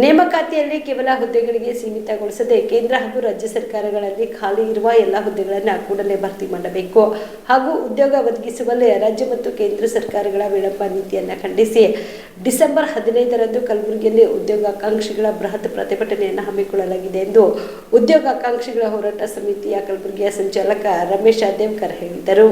ನೇಮಕಾತಿಯಲ್ಲಿ ಕೇವಲ ಹುದ್ದೆಗಳಿಗೆ ಸೀಮಿತಗೊಳಿಸದೆ ಕೇಂದ್ರ ಹಾಗೂ ರಾಜ್ಯ ಸರ್ಕಾರಗಳಲ್ಲಿ ಖಾಲಿ ಇರುವ ಎಲ್ಲ ಹುದ್ದೆಗಳನ್ನು ಕೂಡಲೇ ಭರ್ತಿ ಮಾಡಬೇಕು. ಹಾಗೂ ಉದ್ಯೋಗ ಒದಗಿಸುವಲ್ಲಿ ರಾಜ್ಯ ಮತ್ತು ಕೇಂದ್ರ ಸರ್ಕಾರಗಳ ವಿಳಂಬ ನೀತಿಯನ್ನು ಖಂಡಿಸಿ. ಡಿಸೆಂಬರ್ ಹದಿನೈದರಂದು ಕಲಬುರಗಿಯಲ್ಲಿ ಉದ್ಯೋಗಾಕಾಂಕ್ಷಿಗಳ ಬೃಹತ್ ಪ್ರತಿಭಟನೆಯನ್ನು ಹಮ್ಮಿಕೊಳ್ಳಲಾಗಿದೆ ಎಂದು ಉದ್ಯೋಗಾಕಾಂಕ್ಷಿಗಳ ಹೋರಾಟ ಸಮಿತಿಯ ಕಲಬುರಗಿಯ ಸಂಚಾಲಕ ರಮೇಶ್ ದೇವ್ಕರ್ ಹೇಳಿದರು.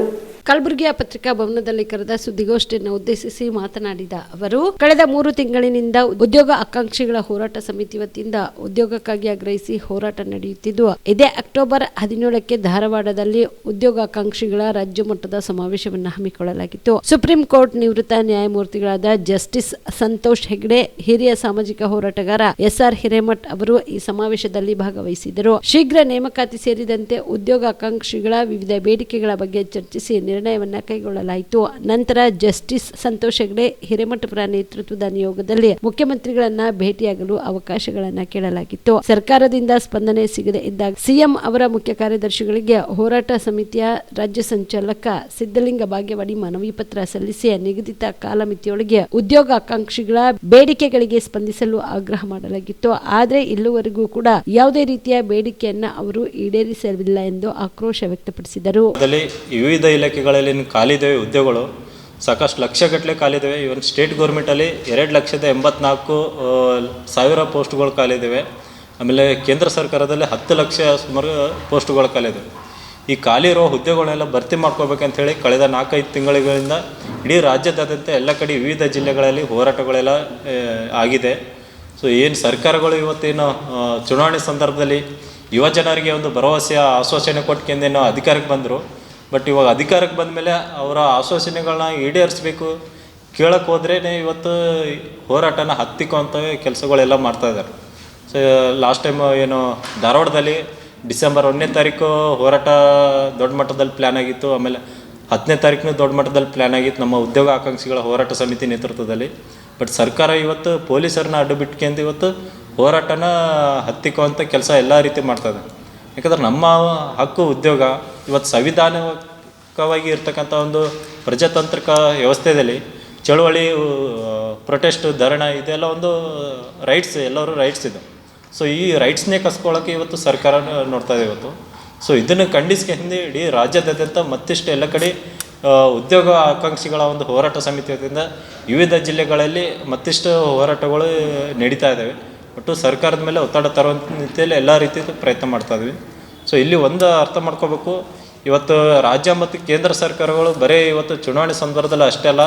ಕಲಬುರಗಿಯ ಪತ್ರಿಕಾ ಭವನದಲ್ಲಿ ಕರೆದ ಸುದ್ದಿಗೋಷ್ಠಿಯನ್ನು ಉದ್ದೇಶಿಸಿ ಮಾತನಾಡಿದ ಅವರು, ಕಳೆದ ಮೂರು ತಿಂಗಳಿನಿಂದ ಉದ್ಯೋಗ ಆಕಾಂಕ್ಷಿಗಳ ಹೋರಾಟ ಸಮಿತಿ ವತಿಯಿಂದ ಉದ್ಯೋಗಕ್ಕಾಗಿ ಆಗ್ರಹಿಸಿ ಹೋರಾಟ ನಡೆಯುತ್ತಿದ್ದು, ಇದೇ ಅಕ್ಟೋಬರ್ ಹದಿನೇಳಕ್ಕೆ ಧಾರವಾಡದಲ್ಲಿ ಉದ್ಯೋಗಾಕಾಂಕ್ಷಿಗಳ ರಾಜ್ಯ ಮಟ್ಟದ ಸಮಾವೇಶವನ್ನು ಹಮ್ಮಿಕೊಳ್ಳಲಾಗಿತ್ತು. ಸುಪ್ರೀಂ ಕೋರ್ಟ್ ನಿವೃತ್ತ ನ್ಯಾಯಮೂರ್ತಿಗಳಾದ ಜಸ್ಟಿಸ್ ಸಂತೋಷ್ ಹೆಗ್ಡೆ, ಹಿರಿಯ ಸಾಮಾಜಿಕ ಹೋರಾಟಗಾರ ಎಸ್ಆರ್ ಹಿರೇಮಠ್ ಅವರು ಈ ಸಮಾವೇಶದಲ್ಲಿ ಭಾಗವಹಿಸಿದರು. ಶೀಘ್ರ ನೇಮಕಾತಿ ಸೇರಿದಂತೆ ಉದ್ಯೋಗ ಆಕಾಂಕ್ಷಿಗಳ ವಿವಿಧ ಬೇಡಿಕೆಗಳ ಬಗ್ಗೆ ಚರ್ಚಿಸಿ ನಿರ್ಣಯವನ್ನ ಕೈಗೊಳ್ಳಲಾಯಿತು. ನಂತರ ಜಸ್ಟಿಸ್ ಸಂತೋಷ್ ಹೆಗ್ಡೆ ಹಿರೇಮಠಪುರ ನೇತೃತ್ವದ ನಿಯೋಗದಲ್ಲಿ ಮುಖ್ಯಮಂತ್ರಿಗಳನ್ನ ಭೇಟಿಯಾಗಲು ಅವಕಾಶಗಳನ್ನ ಕೇಳಲಾಗಿತ್ತು. ಸರ್ಕಾರದಿಂದ ಸ್ಪಂದನೆ ಸಿಗದೆ ಇದ್ದಾಗ ಸಿಎಂ ಅವರ ಮುಖ್ಯ ಕಾರ್ಯದರ್ಶಿಗಳಿಗೆ ಹೋರಾಟ ಸಮಿತಿಯ ರಾಜ್ಯ ಸಂಚಾಲಕ ಸಿದ್ದಲಿಂಗ ಭಾಗ್ಯವಾಡಿ ಮನವಿ ಪತ್ರ ಸಲ್ಲಿಸಿ ನಿಗದಿತ ಕಾಲಮಿತಿಯೊಳಗೆ ಉದ್ಯೋಗಾಕಾಂಕ್ಷಿಗಳ ಬೇಡಿಕೆಗಳಿಗೆ ಸ್ಪಂದಿಸಲು ಆಗ್ರಹ ಮಾಡಲಾಗಿತ್ತು. ಆದರೆ ಇಲ್ಲಿವರೆಗೂ ಕೂಡ ಯಾವುದೇ ರೀತಿಯ ಬೇಡಿಕೆಯನ್ನ ಅವರು ಈಡೇರಿಸಲಿಲ್ಲ ಎಂದು ಆಕ್ರೋಶ ವ್ಯಕ್ತಪಡಿಸಿದರು. ವಿವಿಧ ವಿವಿಧ ಇಲಾಖೆಗಳಲ್ಲಿ ಖಾಲಿದ್ದೇವೆ ಹುದ್ದೆಗಳು. ಸಾಕಷ್ಟು ಲಕ್ಷಗಟ್ಟಲೆ ಖಾಲಿದ್ದೇವೆ. ಇವನ್ ಸ್ಟೇಟ್ ಗೌರ್ಮೆಂಟಲ್ಲಿ ಎರಡು ಲಕ್ಷದ ಎಂಬತ್ನಾಲ್ಕು ಸಾವಿರ ಪೋಸ್ಟ್ಗಳು ಖಾಲಿದ್ದೇವೆ. ಆಮೇಲೆ ಕೇಂದ್ರ ಸರ್ಕಾರದಲ್ಲಿ ಹತ್ತು ಲಕ್ಷ ಸುಮಾರು ಪೋಸ್ಟ್ಗಳು ಖಾಲಿದ್ದಾವೆ. ಈ ಖಾಲಿ ಇರೋ ಹುದ್ದೆಗಳನ್ನೆಲ್ಲ ಭರ್ತಿ ಮಾಡ್ಕೋಬೇಕಂತ ಹೇಳಿ ಕಳೆದ ನಾಲ್ಕೈದು ತಿಂಗಳಿಂದ ಇಡೀ ರಾಜ್ಯದಾದ್ಯಂತ ಎಲ್ಲ ಕಡೆ ವಿವಿಧ ಜಿಲ್ಲೆಗಳಲ್ಲಿ ಹೋರಾಟಗಳೆಲ್ಲ ಆಗಿದೆ. ಸೊ ಏನು ಸರ್ಕಾರಗಳು ಇವತ್ತೇನು ಚುನಾವಣೆ ಸಂದರ್ಭದಲ್ಲಿ ಯುವ ಜನರಿಗೆ ಒಂದು ಭರವಸೆಯ ಆಶ್ವಾಸನೆ ಕೊಟ್ಕೆಂದೇನೋ ಅಧಿಕಾರಕ್ಕೆ ಬಂದರು. ಬಟ್ ಇವಾಗ ಅಧಿಕಾರಕ್ಕೆ ಬಂದ ಮೇಲೆ ಅವರ ಆಶ್ವಾಸನೆಗಳನ್ನ ಈಡೇರಿಸಬೇಕು. ಕೇಳಕ್ಕೆ ಹೋದ್ರೇ ಇವತ್ತು ಹೋರಾಟನ ಹತ್ತಿಕ್ಕುವಂಥ ಕೆಲಸಗಳೆಲ್ಲ ಮಾಡ್ತಾ ಇದ್ದಾರೆ. ಸೊ ಲಾಸ್ಟ್ ಟೈಮ್ ಏನು ಧಾರವಾಡದಲ್ಲಿ ಡಿಸೆಂಬರ್ ಒಂದನೇ ತಾರೀಕು ಹೋರಾಟ ದೊಡ್ಡ ಮಟ್ಟದಲ್ಲಿ ಪ್ಲ್ಯಾನ್ ಆಗಿತ್ತು. ಆಮೇಲೆ ಹತ್ತನೇ ತಾರೀಕಿನ ದೊಡ್ಡ ಮಟ್ಟದಲ್ಲಿ ಪ್ಲ್ಯಾನ್ ಆಗಿತ್ತು ನಮ್ಮ ಉದ್ಯೋಗ ಆಕಾಂಕ್ಷಿಗಳ ಹೋರಾಟ ಸಮಿತಿ ನೇತೃತ್ವದಲ್ಲಿ. ಬಟ್ ಸರ್ಕಾರ ಇವತ್ತು ಪೊಲೀಸರನ್ನ ಅಡ್ಡು ಬಿಟ್ಕೊಂಡು ಇವತ್ತು ಹೋರಾಟನ ಹತ್ತಿಕ್ಕುವಂಥ ಕೆಲಸ ಎಲ್ಲ ರೀತಿ ಮಾಡ್ತದೆ ಯಾಕಂದ್ರೆ ನಮ್ಮ ಹಕ್ಕು ಉದ್ಯೋಗ. ಇವತ್ತು ಸಂವಿಧಾನಿಕವಾಗಿ ಇರ್ತಕ್ಕಂಥ ಒಂದು ಪ್ರಜಾತಾಂತ್ರಿಕ ವ್ಯವಸ್ಥೆಯಲ್ಲಿ ಚಳುವಳಿ ಪ್ರೊಟೆಸ್ಟ್ ಧರಣ ಇದೆಲ್ಲ ಒಂದು ರೈಟ್ಸ್ ಎಲ್ಲರೂ ರೈಟ್ಸ್ ಇದೆ. ಸೊ ಈ ರೈಟ್ಸ್ನೇ ಕಸ್ಕೊಳ್ಳೋಕೆ ಇವತ್ತು ಸರ್ಕಾರ ನೋಡ್ತಾ ಇದೆ ಇವತ್ತು. ಸೊ ಇದನ್ನು ಖಂಡಿಸ್ಕೊಂಡು ಇಡೀ ರಾಜ್ಯಾದ್ಯಂತ ಮತ್ತಿಷ್ಟು ಎಲ್ಲ ಕಡೆ ಉದ್ಯೋಗ ಆಕಾಂಕ್ಷಿಗಳ ಒಂದು ಹೋರಾಟ ಸಮಿತಿಯಿಂದ ವಿವಿಧ ಜಿಲ್ಲೆಗಳಲ್ಲಿ ಮತ್ತಿಷ್ಟು ಹೋರಾಟಗಳು ನಡೀತಾ ಇದ್ದಾವೆ ಒಟ್ಟು ಸರ್ಕಾರದ ಮೇಲೆ ಒತ್ತಡ ತರುವಂಥ ರೀತಿಯಲ್ಲಿ ಎಲ್ಲ ರೀತಿಯ ಪ್ರಯತ್ನ ಮಾಡ್ತಾ ಇದ್ವಿ. ಸೊ ಇಲ್ಲಿ ಒಂದು ಅರ್ಥ ಮಾಡ್ಕೋಬೇಕು. ಇವತ್ತು ರಾಜ್ಯ ಮತ್ತು ಕೇಂದ್ರ ಸರ್ಕಾರಗಳು ಬರೀ ಇವತ್ತು ಚುನಾವಣೆ ಸಂದರ್ಭದಲ್ಲಿ ಅಷ್ಟೇ ಅಲ್ಲ,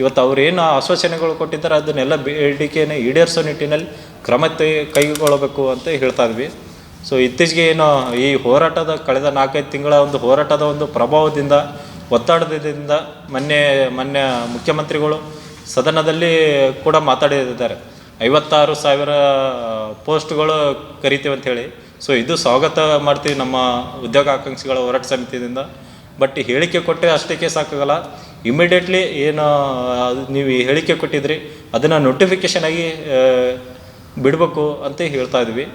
ಇವತ್ತು ಅವ್ರು ಏನು ಆಶ್ವಾಸನೆಗಳು ಕೊಟ್ಟಿದ್ದಾರೆ ಅದನ್ನೆಲ್ಲ ಬೇಡಿಕೆಯನ್ನು ಈಡೇರಿಸೋ ನಿಟ್ಟಿನಲ್ಲಿ ಕ್ರಮ ಕೈಗೊಳ್ಳಬೇಕು ಅಂತ ಹೇಳ್ತಾ ಇದ್ವಿ. ಸೊ ಇತ್ತೀಚೆಗೆ ಏನು ಈ ಹೋರಾಟದ ಕಳೆದ ನಾಲ್ಕೈದು ತಿಂಗಳ ಒಂದು ಹೋರಾಟದ ಒಂದು ಪ್ರಭಾವದಿಂದ, ಒತ್ತಡದಿಂದ ಮೊನ್ನೆ ಮೊನ್ನೆ ಮುಖ್ಯಮಂತ್ರಿಗಳು ಸದನದಲ್ಲಿ ಕೂಡ ಮಾತಾಡಿದ್ದಾರೆ. ಐವತ್ತಾರು ಸಾವಿರ ಪೋಸ್ಟ್ಗಳು ಕರಿತೀವಿ ಅಂತ ಹೇಳಿ. ಸೊ ಇದು ಸ್ವಾಗತ ಮಾಡ್ತೀವಿ ನಮ್ಮ ಉದ್ಯೋಗ ಆಕಾಂಕ್ಷಿಗಳ ಹೋರಾಟ ಸಮಿತಿಯಿಂದ. ಬಟ್ ಹೇಳಿಕೆ ಕೊಟ್ಟರೆ ಅಷ್ಟಕ್ಕೆ ಸಾಕಾಗಲ್ಲ. ಇಮಿಡಿಯೇಟ್ಲಿ ಏನು ನೀವು ಹೇಳಿಕೆ ಕೊಟ್ಟಿದ್ರಿ, ಅದನ್ನು ನೋಟಿಫಿಕೇಷನ್ ಆಗಿ ಬಿಡಬೇಕು ಅಂತ ಹೇಳ್ತಾ ಇದ್ವಿ.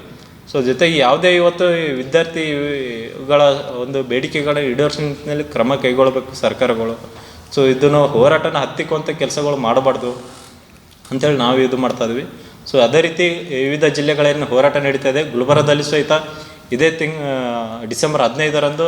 ಸೊ ಜೊತೆಗೆ ಯಾವುದೇ ಇವತ್ತು ವಿದ್ಯಾರ್ಥಿಗಳ ಒಂದು ಬೇಡಿಕೆಗಳ ಈಡೇರಿಸಿನಲ್ಲಿ ಕ್ರಮ ಕೈಗೊಳ್ಳಬೇಕು ಸರ್ಕಾರಗಳು. ಸೊ ಇದನ್ನು ಹೋರಾಟನ ಹತ್ತಿಕ್ಕುವಂಥ ಕೆಲಸಗಳು ಮಾಡಬಾರ್ದು ಅಂತೇಳಿ ನಾವು ಇದು ಮಾಡ್ತಾ ಇದ್ವಿ. ಸೊ ಅದೇ ರೀತಿ ವಿವಿಧ ಜಿಲ್ಲೆಗಳೇನು ಹೋರಾಟ ನಡೀತಾ ಇದೆ. ಗುಲ್ಬರ್ಗದಲ್ಲಿ ಸಹಿತ ಇದೇ ತಿಂಗ್ ಡಿಸೆಂಬರ್ ಹದಿನೈದರಂದು